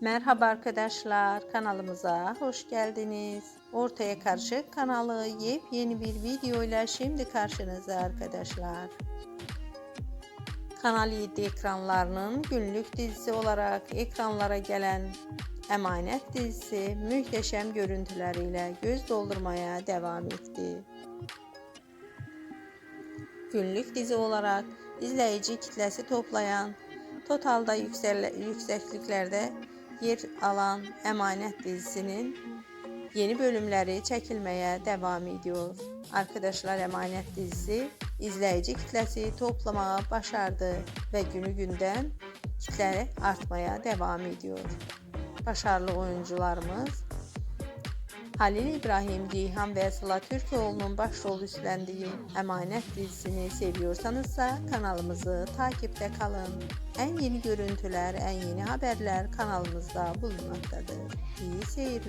Merhaba arkadaşlar kanalımıza hoş geldiniz. Ortaya Karışık kanalı yepyeni bir video ile şimdi karşınızda arkadaşlar. Kanal 7 ekranlarının günlük dizisi olarak ekranlara gelen Emanet dizisi muhteşem görüntüleriyle göz doldurmaya devam etti. Günlük dizi olarak izleyici kitlesi toplayan, totalda yüksekliklerde yer alan Emanet dizisinin yeni bölümleri çekilmeye devam ediyor. Arkadaşlar Emanet dizisi izleyici kitlesi toplamaya başardı ve günü günden kitle artmaya devam ediyor. Başarılı oyuncularımız Halil İbrahim Ceyhan ve Sıla Türkoğlu'nun başrol üstlendiği Emanet dizisini seviyorsanızsa kanalımızı takipte kalın. En yeni görüntüler, en yeni haberler kanalımızda bulunmaktadır. İyi seyirler.